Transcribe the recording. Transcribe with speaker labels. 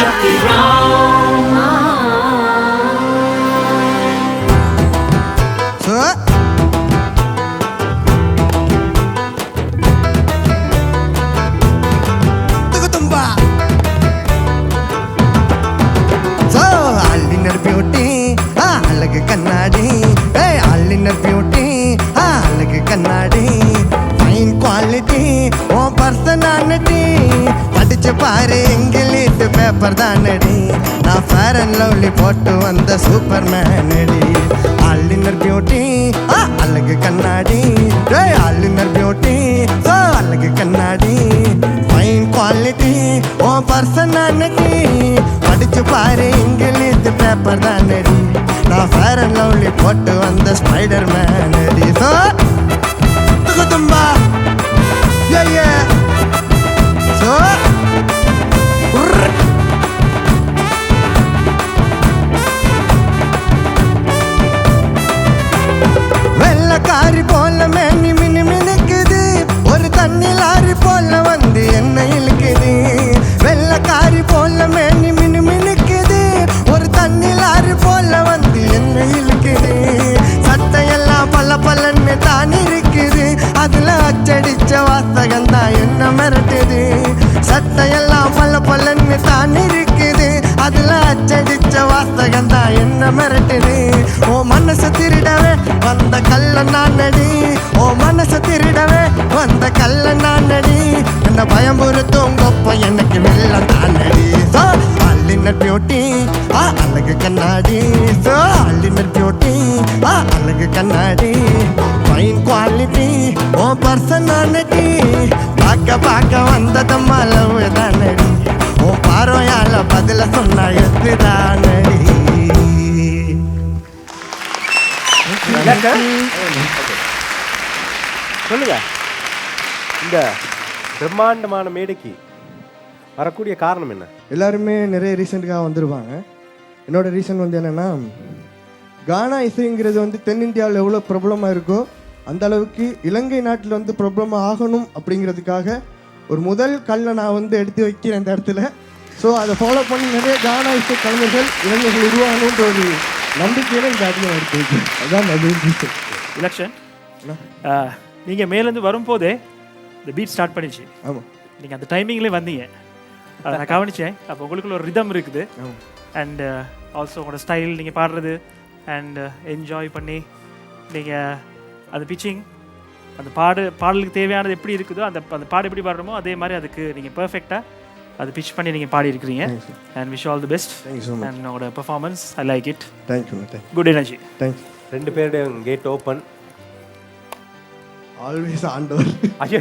Speaker 1: Shakti Ram.
Speaker 2: கண்ணாடி ஏய் beauty அழகு கண்ணாடி ஃபைன் குவாலிட்டி ஓ பர்சனாலிட்டி படிச்சு பாரு இங்கிலீஷ் பேப்பர் தானடி. நான் ஃபேர் அண்ட் லவ்லி போட்டு வந்த சூப்பர் மேனடி அல்லினர் பியூட்டி அழகு கண்ணாடி. ஏய் அல்லினர் பியூட்டி அழகு கண்ணாடி. ஃபைன் குவாலிட்டி ஓ பர்சனாலிட்டி படிச்சு பாரு இங்கிலீஷ் பேப்பர் தானடி. நான் ஃபேர் அண்ட் லவ்லி போட்டு வந்த ஸ்பைடர் மேனடி ஸோ தும்பா Call me anymore. மனசு திருடவே வந்த கல்ல நானடி. ஓ மனசு திருடவே வந்த கல்ல நானடி. என்ன பயமுறுத்தும் கொப்ப எனக்கு வெள்ள தானடி. சோ அல்லினர் பியூட்டி ஆ அழகு கண்ணாடி. சோ அல்லினர் பியூட்டி ஆ அழகு கண்ணாடி. ஃபைன் குவாலிட்டி ஓ பர்சனாலிட்டி பார்க்க பார்க்க வந்ததும் அளவு தானடி. ஓ பார்வையால பதில சொன்னா எது தானடி
Speaker 3: சொல்லுங்க. இந்த பிரம்மாண்டமான மேடைக்கு வரக்கூடிய காரணம் என்ன?
Speaker 2: எல்லாருமே நிறைய ரீசனுக்காக வந்துருவாங்க என்னோட ரீசன் வந்து என்னென்னா கானா இசைங்கிறது வந்து தென்னிந்தியாவில் எவ்வளோ பிரபலமாக இருக்கோ அந்த அளவுக்கு இலங்கை நாட்டில் வந்து பிரபலமாக ஆகணும் அப்படிங்கிறதுக்காக ஒரு முதல் கல்லை நான் வந்து எடுத்து வைக்கிறேன் இந்த இடத்துல. ஸோ அதை ஃபாலோ பண்ணி நிறைய கானா இசை கலைஞர்கள் இளைஞர்கள் உருவாகணுன்ற ஒரு நம்பிக்கையில் இந்த அதிகம் எடுத்து வைக்கிறேன் அதான் அது. ரீசன்
Speaker 4: இலக்ஷன் நீங்கள் மேலேருந்து வரும்போதே இந்த பீட் ஸ்டார்ட் பண்ணிச்சு
Speaker 2: ஆமாம்
Speaker 4: நீங்கள் அந்த டைமிங்லேயே வந்தீங்க. அதை நான் கவனிச்சேன். அப்போ உங்களுக்குள்ள ஒரு ரிதம் இருக்குது. அண்ட் ஆல்சோ உங்களோட ஸ்டைல் நீங்கள் பாடுறது. அண்ட் என்ஜாய் பண்ணி நீங்கள் அந்த பிச்சிங் அந்த பாடு பாடலுக்கு தேவையானது எப்படி இருக்குதோ அந்த அந்த பாடு எப்படி பாடுறோமோ அதே மாதிரி அதுக்கு நீங்கள் பர்ஃபெக்டாக அது பிச் பண்ணி நீங்கள் பாடி இருக்கிறீங்க and wish all the best
Speaker 2: Thank you so much.
Speaker 4: And உங்களோட performance I like it
Speaker 2: thank you thank
Speaker 4: good energy
Speaker 2: thanks
Speaker 3: ரெண்டு பேருடைய கேட் ஓப்பன்
Speaker 2: ஆல்வேஸ் ஆண்டவர்.
Speaker 3: ஐயோ.